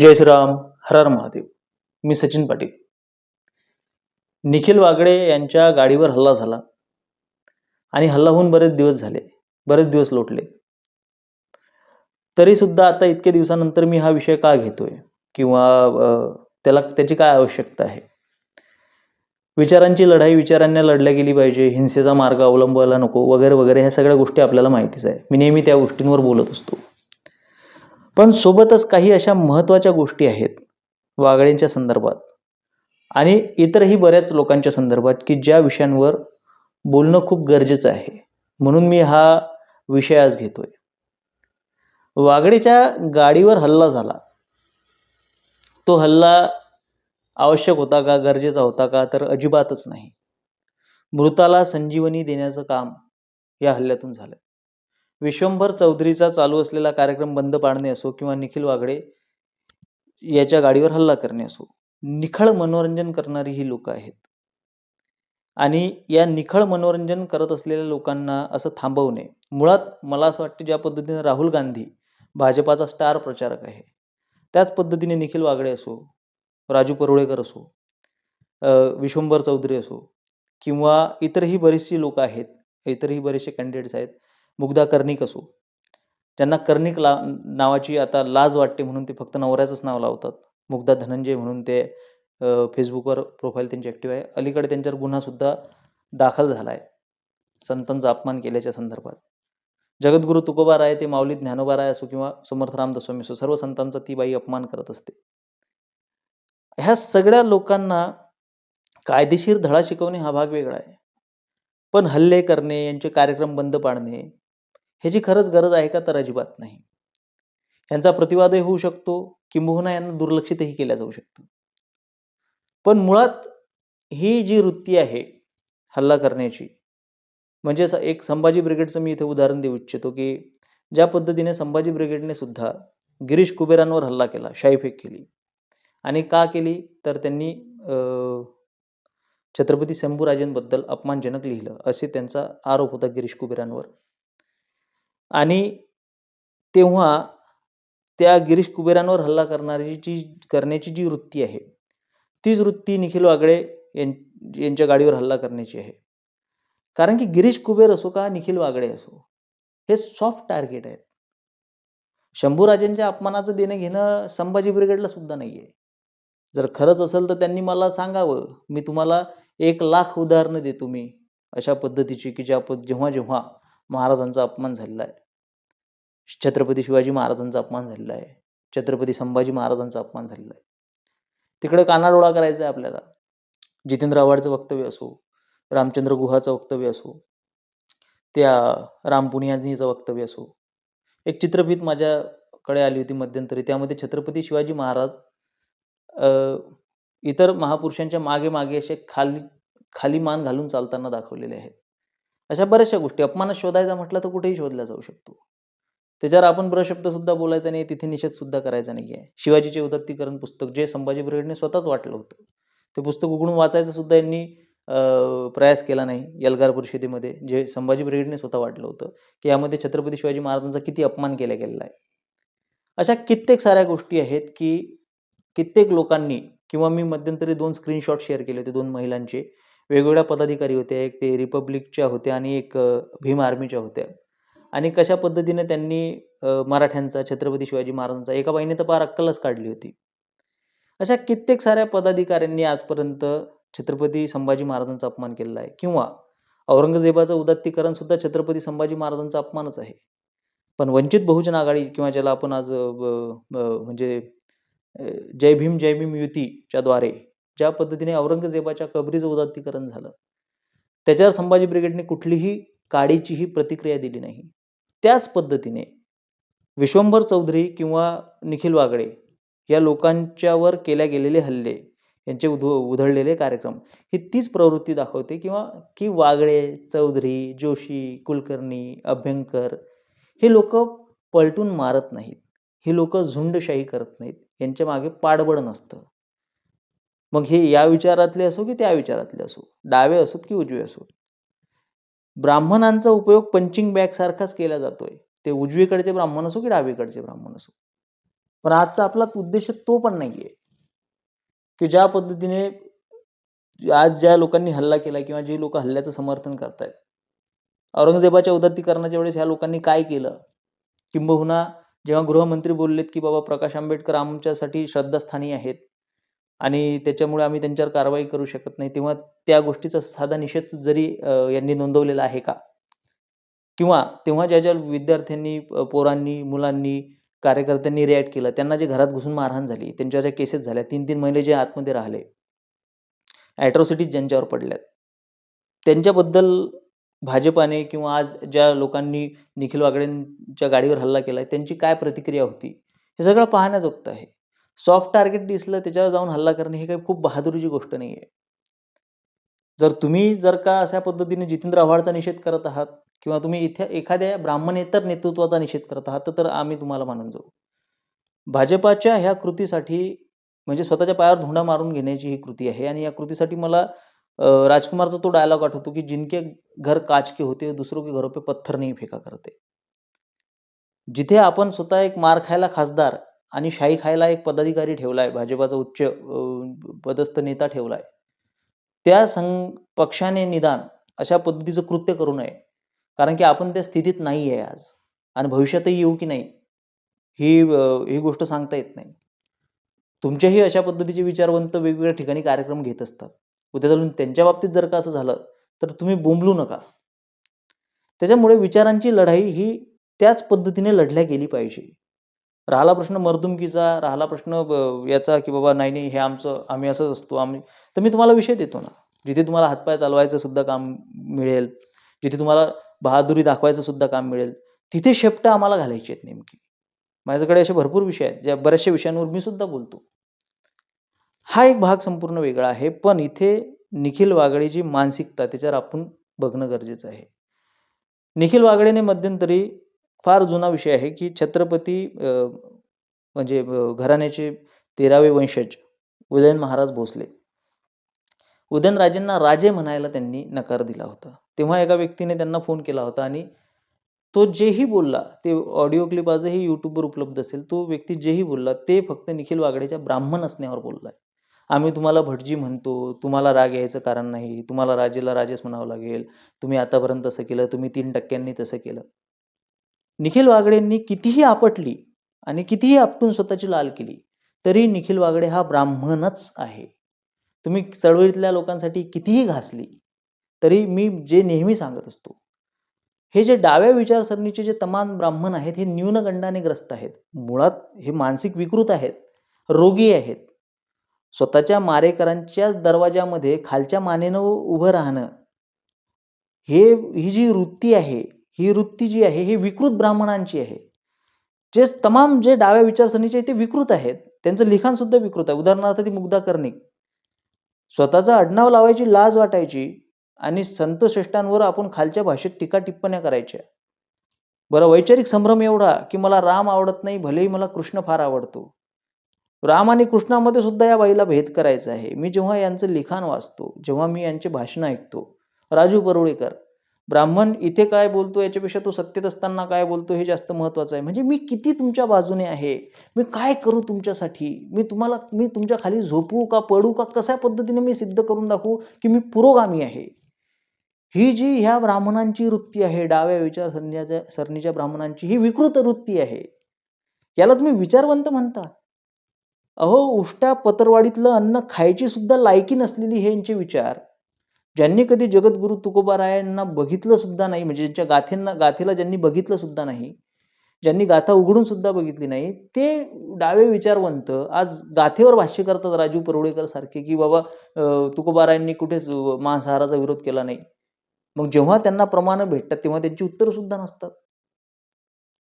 जय श्रीराम हर महादेव. मी सचिन पाटील. निखिल वागडे यांच्या गाडीवर हल्ला झाला. आणि हल्ला होऊन बरेच दिवस झाले. बरेच दिवस लोटले. तरी सुद्धा आता इतक्या दिवसानंतर मी हा विषय का घेतोय? किंवा त्याला त्याची काय आवश्यकता आहे? विचारांची लढाई विचारांना लढल्या गेली पाहिजे. हिंसेचा मार्ग अवलंबायला नको. वगैरे वगैरे ह्या सगळ्या गोष्टी आपल्याला माहितीच आहे. मी नेहमी त्या गोष्टींवर बोलत असतो. पण सोबतच काही अशा महत्त्वाच्या गोष्टी आहेत वागळेंच्या संदर्भात. आणि इतरही बऱ्याच लोकांच्या संदर्भात की ज्या विषयांवर बोलणं खूप गरजेचं आहे. म्हणून मी हा विषय आज घेतोय. वागडेच्या गाडीवर हल्ला झाला. तो हल्ला आवश्यक होता का गरजेचा होता का तर अजिबातच नाही. मृताला संजीवनी देण्याचं काम या हल्ल्यातून झालं. विश्वंभर चौधरीचा चालू असलेला कार्यक्रम बंद पाडणे असो किंवा निखिल वागडे याच्या गाडीवर हल्ला करणे असो निखळ मनोरंजन करणारी ही लोक आहेत. आणि या निखळ मनोरंजन करत असलेल्या लोकांना असं थांबवणे मुळात मला असं वाटतं ज्या पद्धतीने राहुल गांधी भाजपाचा स्टार प्रचारक आहे त्याच पद्धतीने निखिल वागडे असो राजू परुळेकर असो विश्वंभर चौधरी असो किंवा इतरही बरीचशी लोक आहेत इतरही बरेचसे कॅन्डिडेट्स आहेत मुग्धा कर्णिक असो. त्यांना कर्णिक ला नावाची आता लाज वाटते म्हणून ते फक्त नवऱ्याचंच नाव लावतात. मुग्धा धनंजय म्हणून ते फेसबुकवर प्रोफाईल त्यांची ॲक्टिव्ह आहे. अलीकडे त्यांच्यावर गुन्हासुद्धा दाखल झाला आहे संतांचा अपमान केल्याच्या संदर्भात. जगद्गुरू तुकोबा राय ते माऊली ज्ञानोबा राय असो किंवा समर्थ रामदास स्वामी असो सर्व संतांचा ती बाई अपमान करत असते. ह्या सगळ्या लोकांना कायदेशीर धडा शिकवणे हा भाग वेगळा आहे. पण हल्ले करणे यांचे कार्यक्रम बंद पाडणे ह्याची खरंच गरज आहे का? तर अजिबात नाही. यांचा प्रतिवादही होऊ शकतो किंबहुना यांना दुर्लक्षितही केल्या जाऊ शकतं. पण मुळात ही जी वृत्ती आहे हल्ला करण्याची म्हणजे एक संभाजी ब्रिगेडचं मी इथे उदाहरण देऊ इच्छितो की ज्या पद्धतीने संभाजी ब्रिगेडने सुद्धा गिरीश कुबेरांवर हल्ला केला शाईफेक केली. आणि का केली? तर त्यांनी छत्रपती शंभूराजेंबद्दल अपमानजनक लिहिलं असे त्यांचा आरोप होता गिरीश कुबेरांवर. आणि तेव्हा त्या गिरीश कुबेरांवर हल्ला करणारी जी करण्याची जी वृत्ती आहे तीच वृत्ती निखिल वागळे यां यांच्या गाडीवर हल्ला करण्याची आहे. कारण की गिरीश कुबेर असो का निखिल वागळे असो हे सॉफ्ट टार्गेट आहेत. शंभूराजेंच्या अपमानाचं देणं घेणं संभाजी ब्रिगेडला सुद्धा नाही आहे जर खरंच असेल तर त्यांनी मला सांगावं मी तुम्हाला एक लाख उदाहरणं देतो मी अशा पद्धतीची की ज्या पद जेव्हा जेव्हा महाराजांचा अपमान झालेला आहे. छत्रपती शिवाजी महाराजांचा अपमान झालेला आहे. छत्रपती संभाजी महाराजांचा अपमान झालेला आहे. तिकडे कानाडोळा करायचा आहे आपल्याला. जितेंद्र आव्हाडचं वक्तव्य असो रामचंद्र गुहाचं वक्तव्य असो त्या राम पुनियाजीचं वक्तव्य असो. एक चित्रफित माझ्याकडे आली होती मध्यंतरी. त्यामध्ये छत्रपती शिवाजी महाराज इतर महापुरुषांच्या मागे मागे असे खाली खाली मान घालून चालताना दाखवलेले आहेत. अशा बऱ्याचशा गोष्टी अपमानात शोधायचा म्हटलं तर कुठेही शोधला जाऊ शकतो. त्याच्यावर आपण ब्रशब्द सुद्धा बोलायचा नाही तिथे निषेध सुद्धा करायचा नाही आहे. शिवाजीचे उदत्तीकरण पुस्तक जे संभाजी ब्रिगेडने स्वतःच वाटलं होतं. ते पुस्तक उघडून वाचायचं सुद्धा यांनी प्रयास केला नाही यलगार परिषदेमध्ये जे संभाजी ब्रिगेडने स्वतः वाटलं होतं की यामध्ये छत्रपती शिवाजी महाराजांचा किती अपमान केला गेलेला आहे. अशा कित्येक साऱ्या गोष्टी आहेत की कित्येक लोकांनी किंवा मी मध्यंतरी दोन स्क्रीनशॉट शेअर केले होते दोन महिलांचे वेगवेगळ्या पदाधिकारी होत्या एक ते रिपब्लिकच्या होत्या आणि एक भीम आर्मीच्या होत्या. आणि कशा पद्धतीने त्यांनी मराठ्यांचा छत्रपती शिवाजी महाराजांचा एका बाईने तर पार अक्कलच काढली होती. अशा कित्येक साऱ्या पदाधिकाऱ्यांनी आजपर्यंत छत्रपती संभाजी महाराजांचा अपमान केलेला आहे. किंवा औरंगजेबाचं उदात्तीकरण सुद्धा छत्रपती संभाजी महाराजांचा अपमानच आहे. पण वंचित बहुजन आघाडी किंवा ज्याला आपण आज ब- म्हणजे जय भीम जय भीम युतीच्या द्वारे ज्या पद्धतीने औरंगजेबाच्या कबरीचं उदात्तीकरण झालं त्याच्यावर संभाजी ब्रिगेडने कुठलीही काडीचीही प्रतिक्रिया दिली नाही. त्याच पद्धतीने विश्वंभर चौधरी किंवा निखिल वागडे या लोकांच्यावर केल्या गेलेले हल्ले यांचे उध उधळलेले कार्यक्रम ही तीच प्रवृत्ती दाखवते किंवा की वागळे चौधरी जोशी कुलकर्णी अभ्यंकर हे लोक पलटून मारत नाहीत. ही लोक झुंडशाही करत नाहीत. यांच्या मागे पाडबड नसतं. मग हे या विचारातले असो की त्या विचारातले असो डावे असोत की उजवे असोत? ब्राह्मणांचा उपयोग पंचिंग बॅग सारखाच केला जातोय. ते उजवीकडचे ब्राह्मण असो की डावीकडचे ब्राह्मण असो. पण आजचा आपला उद्देश तो पण नाहीये. की ज्या पद्धतीने आज ज्या लोकांनी हल्ला केला किंवा जे लोक हल्ल्याचं समर्थन करतायत औरंगजेबाच्या उदात्तीकरणाच्या वेळेस ह्या लोकांनी काय केलं? किंबहुना जेव्हा गृहमंत्री बोललेत की बाबा प्रकाश आंबेडकर आमच्यासाठी श्रद्धास्थानी आहेत आणि त्याच्यामुळे आम्ही त्यांच्यावर कारवाई करू शकत नाही. तेव्हा त्या गोष्टीचा साधा निषेध जरी यांनी नोंदवलेला आहे का? किंवा तेव्हा ज्या ज्या विद्यार्थ्यांनी पोरांनी मुलांनी कार्यकर्त्यांनी रिॲक्ट केलं त्यांना जे घरात घुसून मारहाण झाली त्यांच्या ज्या केसेस झाल्या तीन तीन महिने जे आतमध्ये राहिले ॲट्रॉसिटीज ज्यांच्यावर पडल्यात त्यांच्याबद्दल भाजपाने किंवा आज ज्या लोकांनी निखिल वागडेंच्या गाडीवर हल्ला केला त्यांची काय प्रतिक्रिया होती? हे सगळं पाहण्याजोगतं आहे. सॉफ्ट टार्गेट दिसलं त्याच्यावर जाऊन हल्ला करणे हे काही खूप बहादुरीची गोष्ट नाही आहे. जर तुम्ही जर का अशा पद्धतीने जितेंद्र आव्हाडचा निषेध करत आहात किंवा तुम्ही इथे एखाद्या ब्राह्मणेतर नेतृत्वाचा निषेध करत आहात तर आम्ही तुम्हाला मानून जाऊ. भाजपाच्या ह्या कृतीसाठी म्हणजे स्वतःच्या पायावर धोंडा मारून घेण्याची ही कृती आहे आणि या कृतीसाठी मला राजकुमारचा तो डायलॉग आठवतो की जिनके घर काच के होते दुसरो के घरों पे पत्थर नाही फेका करते. जिथे आपण स्वतः एक मार खायला खासदार आणि शाही खायला एक पदाधिकारी ठेवलाय भाजपाचा उच्च पदस्थ नेता ठेवलाय. त्या संघ पक्षाने निदान अशा पद्धतीचं कृत्य करू नये. कारण की आपण त्या स्थितीत नाही आहे आज. आणि भविष्यातही येऊ की नाही ही ही गोष्ट सांगता येत नाही. तुमच्याही अशा पद्धतीचे विचारवंत वेगवेगळ्या ठिकाणी कार्यक्रम घेत असतात. उद्या चालून त्यांच्या बाबतीत जर का असं झालं तर तुम्ही बोंबलू नका. त्याच्यामुळे विचारांची लढाई ही त्याच पद्धतीने लढल्या गेली पाहिजे. राहिला प्रश्न मर्दुमकीचा राहिला प्रश्न ब- याचा की बाबा नाही नाही हे आमचं आम्ही असंच असतो आम्ही तर मी तुम्हाला विषय देतो ना. जिथे तुम्हाला हातपाय चालवायचं सुद्धा काम मिळेल जिथे तुम्हाला बहादुरी दाखवायचं सुद्धा काम मिळेल तिथे शेपट आम्हाला घालायची आहेत नेमकी. माझ्याकडे असे भरपूर विषय आहेत ज्या बऱ्याचशा विषयांवर मी सुद्धा बोलतो. हा एक भाग संपूर्ण वेगळा आहे पण इथे निखिल वागळेची मानसिकता त्याच्यावर आपण बघणं गरजेचं आहे. निखिल वागळेने मध्यंतरी फार जुना विषय आहे की छत्रपती म्हणजे घराण्याचे तेरावे वंशज उदयन महाराज भोसले. उदयनराजेंना राजे म्हणायला त्यांनी नकार दिला होता. तेव्हा एका व्यक्तीने त्यांना फोन केला होता आणि तो जेही बोलला ते ऑडिओ क्लिप आजही यूट्यूबवर उपलब्ध असेल तो व्यक्ती जेही बोलला ते फक्त निखिल वागडेच्या ब्राह्मण असण्यावर बोललाय. आम्ही तुम्हाला भटजी म्हणतो तुम्हाला राग यायचं कारण नाही तुम्हाला राजेला राजेच म्हणावं लागेल तुम्ही आतापर्यंत तसं केलं तुम्ही तीन टक्क्यांनी तसं केलं. निखिल वागडेंनी कितीही आपटली आणि कितीही आपटून स्वतःची लाल केली तरी निखिल वागडे हा ब्राह्मणच आहे. तुम्ही चळवळीतल्या लोकांसाठी कितीही घासली तरी मी जे नेहमी सांगत असतो हे जे डाव्या विचारसरणीचे जे तमाम ब्राह्मण आहेत हे न्यूनगंडाने ग्रस्त आहेत. मुळात हे मानसिक विकृत आहेत रोगी आहेत. स्वतःच्या मारेकरांच्याच दरवाजामध्ये खालच्या मानेनं उभं राहणं हे ही जी वृत्ती आहे ही वृत्ती जी आहे ही विकृत ब्राह्मणांची आहे. जे तमाम जे डाव्या विचारसरणीचे ते विकृत आहेत. त्यांचं लिखाण सुद्धा विकृत आहे. उदाहरणार्थ ती मुग्धा कर्णिक. स्वतःचा आडनाव लावायची लाज वाटायची आणि संत श्रेष्ठांवर आपण खालच्या भाषेत टीका टिप्पण्या करायच्या. बरं वैचारिक संभ्रम एवढा की मला राम आवडत नाही भलेही मला कृष्ण फार आवडतो. राम आणि कृष्णामध्ये सुद्धा या बाईला भेद करायचा आहे. मी जेव्हा यांचं लिखाण वाचतो जेव्हा मी यांचे भाषणं ऐकतो. राजू परुळेकर ब्राह्मण इथे काय बोलतो याच्यापेक्षा तो सत्तेत असताना काय बोलतो हे जास्त महत्वाचं आहे. म्हणजे मी किती तुमच्या बाजूने आहे? मी काय करू तुमच्यासाठी? मी तुम्हाला मी तुमच्या खाली झोपू का पडू का कशा पद्धतीने मी सिद्ध करून दाखवू की मी पुरोगामी आहे? ही जी ह्या ब्राह्मणांची वृत्ती आहे डाव्या विचारसरणीच्या सरणीच्या ब्राह्मणांची ही विकृत वृत्ती आहे. याला तुम्ही विचारवंत म्हणता. अहो उष्ट्या पत्रवाडीतलं अन्न खायची सुद्धा लायकी नसलेली हे यांचे विचार. ज्यांनी कधी जगद्गुरु तुकोबारायांना बघितलं सुद्धा नाही म्हणजे ज्यांच्या गाथेंना गाथेला ज्यांनी बघितलं सुद्धा नाही ज्यांनी गाथा उघडून सुद्धा बघितली नाही ते डावे विचारवंत आज गाथेवर भाष्य करतात राजू परुळेकर सारखे की बाबा तुकोबारायांनी कुठेच मांसाहाराचा विरोध केला नाही. मग जेव्हा त्यांना प्रमाण भेटतात तेव्हा त्यांची उत्तरं सुद्धा नसतात.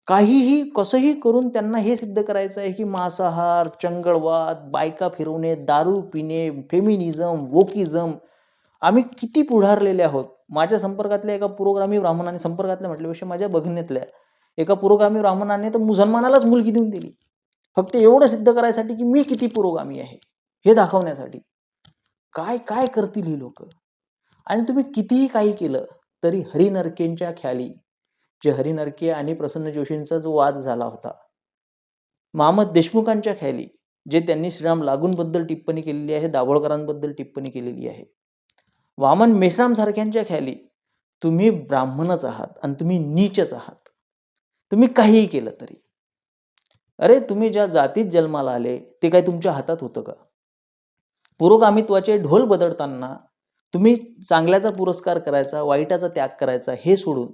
काहीही कसंही करून त्यांना हे सिद्ध करायचं आहे की मांसाहार चंगळवाद बायका फिरवणे दारू पिणे फेमिनिझम वोकिझम आम्ही किती पुढारलेले आहोत? माझ्या संपर्कातल्या एका पुरोगामी ब्राह्मणाने संपर्कातल्या म्हटल्यापेक्षा माझ्या बघण्यातल्या एका पुरोगामी ब्राह्मणाने तर मुसलमानालाच मुलगी देऊन दिली. फक्त एवढं सिद्ध करायसाठी की मी किती पुरोगामी आहे हे दाखवण्यासाठी. काय काय करतील ही लोक? आणि तुम्ही कितीही काही केलं तरी हरिनरकेंच्या ख्याली जे हरिनरके आणि प्रसन्न जोशींचा जो वाद झाला होता महमद देशमुखांच्या ख्याली जे त्यांनी श्रीराम लागूंबद्दल टिप्पणी केलेली आहे दाभोळकरांबद्दल टिप्पणी केलेली आहे वामन मेश्रामसारख्यांच्या खाली ख्याली तुम्ही ब्राह्मणच आहात आणि तुम्ही नीचच आहात. तुम्ही काहीही केलं तरी. अरे तुम्ही ज्या जातीत जन्माला आले ते काय तुमच्या हातात होतं का? पुरोगामित्वाचे ढोल बदलताना तुम्ही चांगल्याचा पुरस्कार करायचा वाईटाचा त्याग करायचा हे सोडून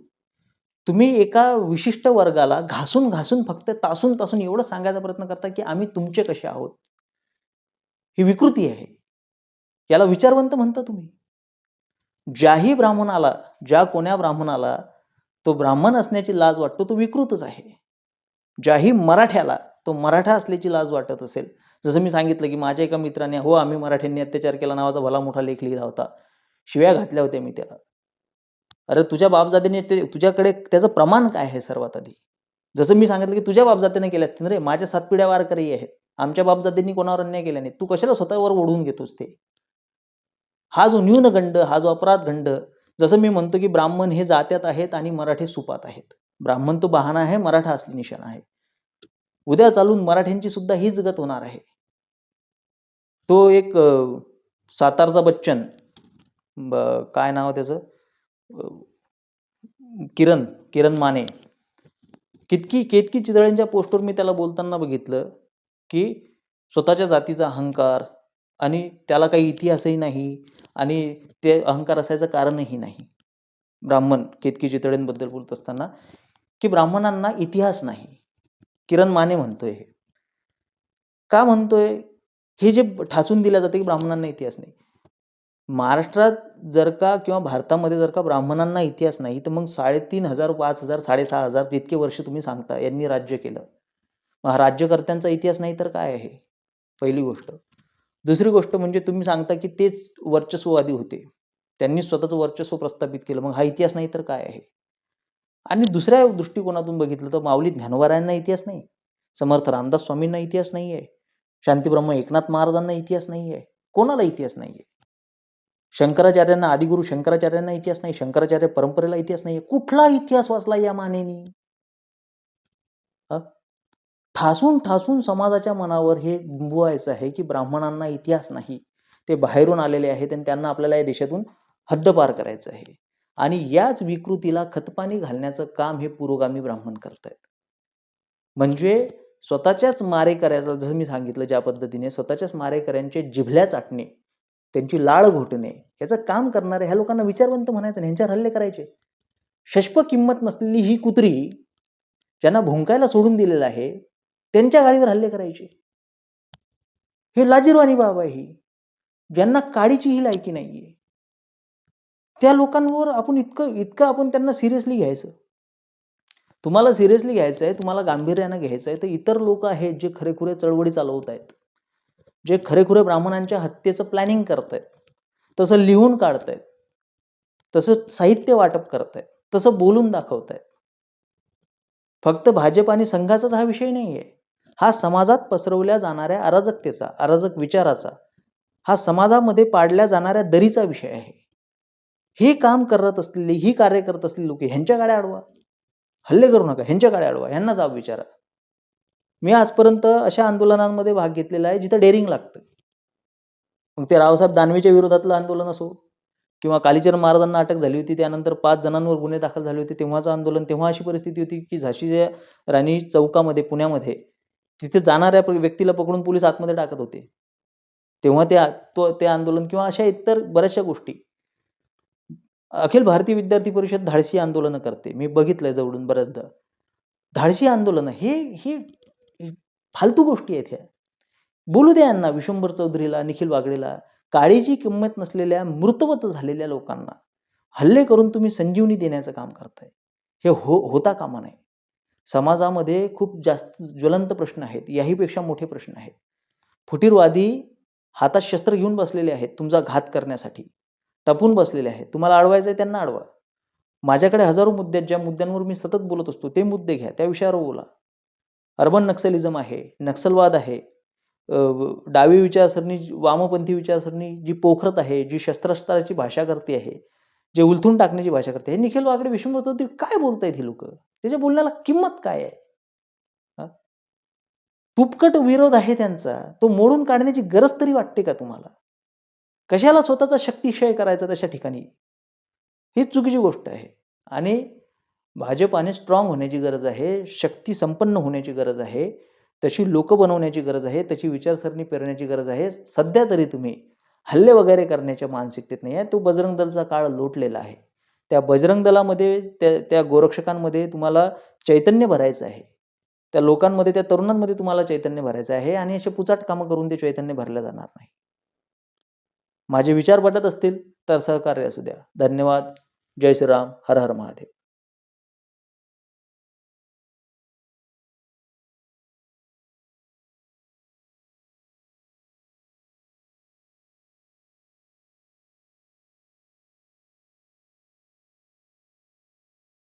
तुम्ही एका विशिष्ट वर्गाला घासून घासून फक्त तासून तासून एवढं सांगायचा प्रयत्न करता की आम्ही तुमचे कसे आहोत? ही विकृती आहे. याला विचारवंत म्हणता तुम्ही. ज्याही ब्राह्मणाला ज्या कोण्या ब्राह्मणाला तो ब्राह्मण असण्याची लाज वाटतो तो विकृतच आहे. ज्याही मराठ्याला तो मराठा असल्याची लाज वाटत असेल जसं मी सांगितलं की माझ्या एका मित्राने हो आम्ही मराठ्यांनी अत्याचार केला नावाचा भला मोठा लेख लिहिला होता. शिव्या घातल्या होत्या मी त्याला. अरे तुझ्या बापजातीने ते तुझ्याकडे त्याचं प्रमाण काय आहे सर्वात आधी? जसं मी सांगितलं की तुझ्या बापजातीने केले असतील रे माझ्या सात पिढ्या वारकरी आहेत. आमच्या बापजातींनी कोणावर अन्याय केला नाही. तू कशाला स्वतःवर ओढून घेतोस ते? हा जो न्यूनगंड हा जो अपराधगंड जसं मी म्हणतो की ब्राह्मण हे जात्यात आहेत आणि मराठे सुपात आहेत. ब्राह्मण तो बहाणा आहे मराठा असली निशाणा आहे. उद्या चालून मराठ्यांची सुद्धा हीच गत होणार आहे. तो एक सातारचा बच्चन ब- काय नाव त्याचं? किरण किरण माने. कितकी केतकी चितळ्यांच्या पोस्टवर मी त्याला बोलताना बघितलं की स्वतःच्या जातीचा अहंकार आणि त्याला काही इतिहासही नाही. आणि ते अहंकार असायचं कारणही नाही. ब्राह्मण केतकी चितळेंबद्दल बोलत असताना की ब्राह्मणांना इतिहास नाही. किरण माने म्हणतोय हे. का म्हणतोय? हे जे ठासून दिलं जाते की ब्राह्मणांना इतिहास नाही. महाराष्ट्रात जर का किंवा भारतामध्ये जर का ब्राह्मणांना इतिहास नाही तर मग साडेतीन हजार पाच हजार साडेसहा हजार जितके वर्ष तुम्ही सांगता यांनी राज्य केलं. मग राज्यकर्त्यांचा इतिहास नाही तर काय आहे? पहिली गोष्ट. दुसरी गोष्ट म्हणजे तुम्ही सांगता की तेच वर्चस्ववादी होते. त्यांनी स्वतःचं वर्चस्व प्रस्थापित केलं. मग हा इतिहास नाही तर काय आहे? आणि दुसऱ्या दृष्टिकोनातून बघितलं तर माऊली ज्ञानोबारायांना इतिहास नाही. समर्थ रामदास स्वामींना इतिहास नाही आहे शांतीब्रह्म एकनाथ महाराजांना इतिहास नाही आहे कोणाला इतिहास नाही आहे शंकराचार्यांना आदिगुरु शंकराचार्यांना इतिहास नाही. शंकराचार्य परंपरेला इतिहास नाही कुठला इतिहास वाचला या मानेनी? ठासून ठासून समाजाच्या मनावर हे बिंबवायचं आहे की ब्राह्मणांना इतिहास नाही. ते बाहेरून आलेले आहेत आणि त्यांना आपल्याला या देशातून हद्दपार करायचं आहे. आणि याच विकृतीला खतपाणी घालण्याचं काम हे पुरोगामी ब्राह्मण करतायत. म्हणजे स्वतःच्याच मारेकऱ्याला जसं मी सांगितलं ज्या पद्धतीने स्वतःच्याच मारेकऱ्यांचे जिभल्या चाटणे त्यांची लाळ घोटणे याचं काम करणारे ह्या लोकांना विचारवंत म्हणायचं नाही, ह्यांच्यावर हल्ले करायचे. शष्प किंमत नसलेली ही कुत्री ज्यांना भुंकायला सोडून दिलेलं आहे त्यांच्या गाडीवर हल्ले करायचे. हे लाजीरवाणी बाब आहे ज्यांना काडीची ही लायकी नाहीये. त्या लोकांवर आपण इतकं इतकं आपण त्यांना सिरियसली घ्यायचं. तुम्हाला सिरियसली घ्यायचं आहे तुम्हाला गांभीर्यानं घ्यायचं आहे तर इतर लोक आहेत जे खरेखुरे चळवळी चालवत आहेत जे खरेखुरे ब्राह्मणांच्या हत्येचं प्लॅनिंग करतायत. तसं लिहून काढतायत. तसं साहित्य वाटप करतायत. तसं बोलून दाखवतायत. फक्त भाजप आणि संघाचाच हा विषय नाही आहे हा समाजात पसरवल्या जाणाऱ्या अराजकतेचा अराजक विचाराचा हा समाजामध्ये पाडल्या जाणाऱ्या दरीचा विषय आहे. हे काम करत असलेली ही कार्य करत असलेली लोक ह्यांच्या गाड्या अडवा. हल्ले करू नका ह्यांच्या गाड्या अडवा ह्यांना जाब विचारा. मी आजपर्यंत अशा आंदोलनांमध्ये भाग घेतलेला आहे जिथं डेअरिंग लागतं. मग ते रावसाहेब दानवेच्या विरोधातलं आंदोलन असो किंवा कालीचरण महाराजांना अटक झाली होती त्यानंतर पाच जणांवर गुन्हे दाखल झाले होते तेव्हाचं आंदोलन तेव्हा अशी परिस्थिती होती की झाशीच्या राणी चौकामध्ये पुण्यामध्ये तिथे जाणाऱ्या व्यक्तीला पकडून पोलीस आतमध्ये टाकत होते. तेव्हा ते तो ते आंदोलन किंवा अशा इतर बऱ्याचशा गोष्टी. अखिल भारतीय विद्यार्थी परिषद धाडसी आंदोलनं करते. मी बघितलंय जवळून बऱ्याचदा. धाडसी आंदोलनं हे हे फालतू गोष्टी आहेत ह्या. बोलू द्या यांना विश्वंभर चौधरीला निखिल वागडेला काळीची किंमत नसलेल्या मृतवत झालेल्या लोकांना हल्ले करून तुम्ही संजीवनी देण्याचं काम करताय. हे हो होता कामा नाही समाजामध्ये खूप जास्त ज्वलंत प्रश्न आहेत. याहीपेक्षा मोठे प्रश्न आहेत. फुटीरवादी हातात शस्त्र घेऊन बसलेले आहेत तुमचा घात करण्यासाठी. टपून बसलेले आहेत. तुम्हाला अडवायचं आहे त्यांना अडवा. माझ्याकडे हजारो मुद्दे ज्या मुद्द्यांवर मी सतत बोलत असतो ते मुद्दे घ्या. त्या विषयावर बोला. अर्बन नक्सलिझम आहे. नक्सलवाद आहे. डावी विचारसरणी वामपंथी विचारसरणी जी पोखरत आहे जी शस्त्रास्त्राची भाषा करते आहे जे उलथून टाकण्याची भाषा करते हे निखिल वागडे विश्वमृत होती काय बोलतायत ही लोक? त्याच्या बोलण्याला किंमत काय आहे? तुपकट विरोध आहे त्यांचा. तो मोडून काढण्याची गरज तरी वाटते का तुम्हाला? कशाला स्वतःचा शक्तिक्षय करायचा तशा ठिकाणी? ही चुकीची गोष्ट आहे. आणि भाजपाने स्ट्रॉंग होण्याची गरज आहे शक्ती संपन्न होण्याची गरज आहे तशी लोक बनवण्याची गरज आहे तशी विचारसरणी पेरण्याची गरज आहे. सध्या तरी तुम्ही हल्ले वगैरे करण्याच्या मानसिकतेत नाही आहे. तो बजरंग दलचा काळ लोटलेला आहे. त्या बजरंग दलामध्ये त्या त्या गोरक्षकांमध्ये तुम्हाला चैतन्य भरायचं आहे. त्या लोकांमध्ये त्या तरुणांमध्ये तुम्हाला चैतन्य भरायचं आहे आणि असे पुचाट कामं करून ते चैतन्य भरलं जाणार नाही. माझे विचार पटत असतील तर सहकार्य असू द्या. धन्यवाद. जय श्रीराम. हर हर महादेव.